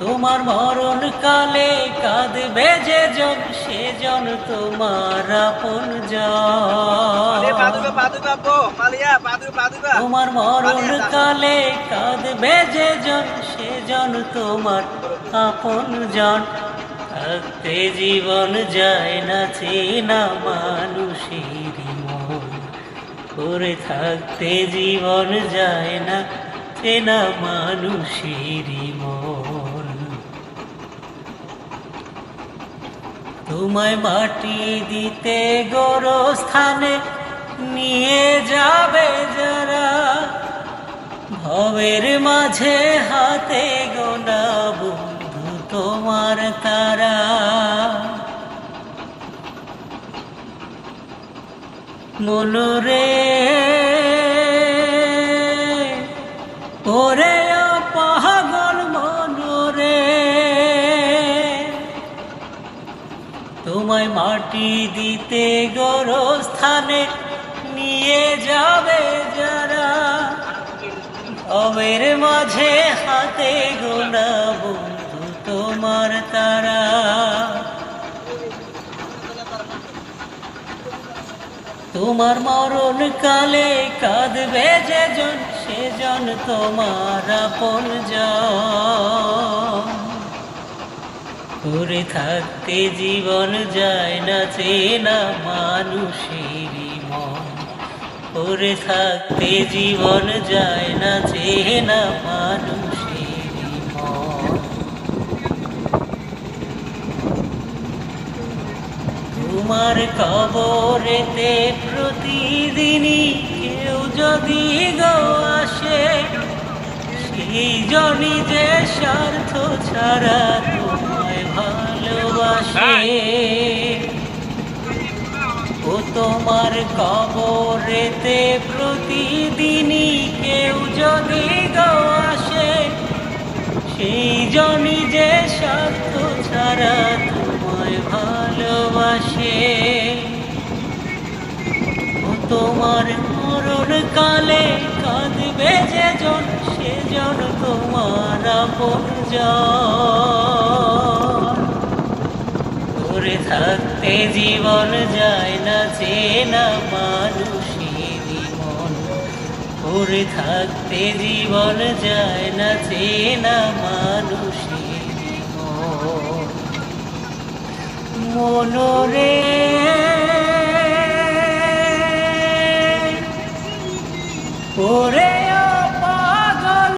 তোমার মরণ কালে কাঁদবে যে জন সে জন তোমার আপন. তোমার মরণ কালে কাঁদবে যে জন সে জন তোমার আপন জন। থাকতে জীবন যায় না চেনা মানুষের মন। করে থাকতে জীবন যায় না চেনা মানুষের মন। তোমায় মাটি দিতে গোরস্থানে নিয়ে যাবে যারা। ভবের মাঝে হাতে গোনা বন্ধু তোমার তারা। মনরে তোমায় মাটি দিতে গোরস্থানে নিয়ে যাবে যারা। অবের মাঝে হাতে গোনা বন্ধু তোমার তারা। তোমার মরণ কালে কাঁদবে যে জন সেজন তোমার আপন জন। করে থাকতে জীবন যায় না চেনা মানুষের মন। করে থাকতে জীবন যায় না চেনা মানুষের মন। তোমার কবরেতে প্রতিদিনই কেউ যদি গো আসে, সেই জনি যে স্বার্থ ছাড়া ভালোবাসে। ও তোমার কবরেতে প্রতিদিনই কেউ যদি গো আসে সেই জনি যে স্বার্থ ছাড়া তোমায় ভালোবাসে। ও তোমার মরণ কালে কাঁদবে যে জন সে জন তোমার আপন। করে থাকতে জীবন যায় না চেনা মানুষের মন। করে থাকতে জীবন যায় না চেনা মানুষের মন। মনরে